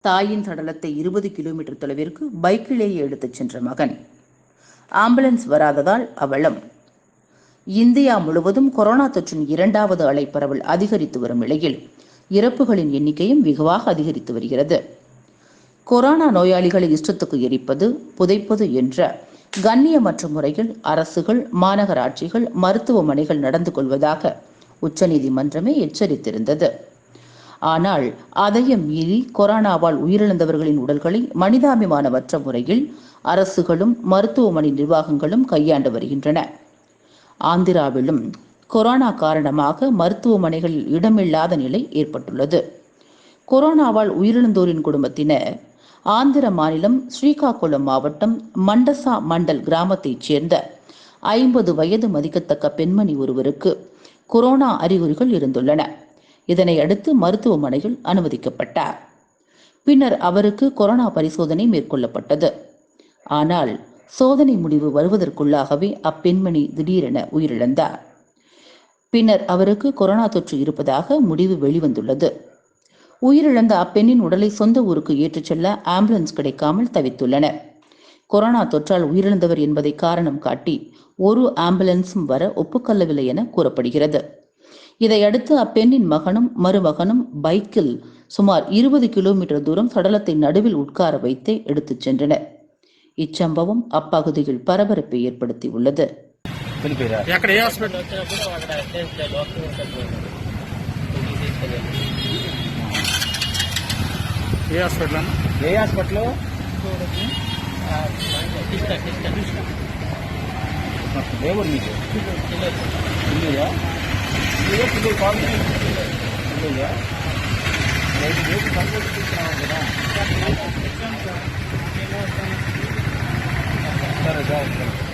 தாயின் சடலத்தை இருபது கிலோமீட்டர் தொலைவிற்கு பைக்கிலேயே எடுத்துச் சென்ற மகன். ஆம்புலன்ஸ் வராததால் அவலம். இந்தியா முழுவதும் கொரோனா தொற்றின் இரண்டாவது அலை பரவல் அதிகரித்து வரும் நிலையில் இறப்புகளின் எண்ணிக்கையும் வெகுவாக அதிகரித்து வருகிறது. கொரோனா நோயாளிகளை இஷ்டத்துக்கு எரிப்பது புதைப்பது என்ற கண்ணியமற்ற முறையில் அரசுகள் மாநகராட்சிகள் மருத்துவமனைகள் நடந்து கொள்வதாக உச்சநீதிமன்றமே எச்சரித்திருந்தது. ஆனால் அதையும் மீறி கொரோனாவால் உயிரிழந்தவர்களின் உடல்களை மனிதாபிமானமற்ற முறையில் அரசுகளும் மருத்துவமனை நிர்வாகங்களும் கையாண்டு வருகின்றன. ஆந்திராவிலும் கொரோனா காரணமாக மருத்துவமனைகளில் இடமில்லாத நிலை ஏற்பட்டுள்ளது. கொரோனாவால் உயிரிழந்தோரின் குடும்பத்தினர் ஆந்திர மாநிலம் ஸ்ரீகாகுளம் மாவட்டம் மண்டசா மண்டல் கிராமத்தைச் சேர்ந்த ஐம்பது வயது மதிக்கத்தக்க பெண்மணி ஒருவருக்கு கொரோனா அறிகுறிகள் இருந்துள்ளன. இதனை அடுத்து மருத்துவமனையில் அனுமதிக்கப்பட்டார். பின்னர் அவருக்கு கொரோனா பரிசோதனை மேற்கொள்ளப்பட்டது. ஆனால் சோதனை முடிவு வருவதற்குள்ளாகவே அப்பெண்மணி திடீரென உயிரிழந்தார். பின்னர் அவருக்கு கொரோனா தொற்று இருப்பதாக முடிவு வெளிவந்துள்ளது. உயிரிழந்த அப்பெண்ணின் உடலை சொந்த ஊருக்கு ஏற்றுச் செல்ல ஆம்புலன்ஸ் கிடைக்காமல் தவித்துள்ளனர். கொரோனா தொற்றால் உயிரிழந்தவர் என்பதை காரணம் காட்டி ஒரு ஆம்புலன்ஸும் வர ஒப்புக்கொள்ளவில்லை என கூறப்படுகிறது. இதையடுத்து அப்பெண்ணின் மகனும் மருமகனும் பைக்கில் சுமார் இருபது கிலோமீட்டர் தூரம் சடலத்தை நடுவில் உட்கார வைத்தே எடுத்துச் சென்றனர் இச்சம்பவம் அப்பகுதியில் பரபரப்பை ஏற்படுத்தியுள்ளது వెళ్ళిపోయారా ఎక్కడ ఏ హాస్పిటల్ వచ్చినప్పుడు అక్కడ అటెండ్ డాక్టర్ ఉంటారు ఇంటికి తీసుకెళ్ళాను ఏ హాస్పిటల్ అన్న ఏ హాస్పిటల్ కృష్ణ కృష్ణ దేవుడు మీకు తెలియదు ఇల్లుయా ఇల్లు పిల్లలు కాలనీ ఇల్లుయా రేపు రేపు సంగతి తీసుకున్నాం కదా సరే సార్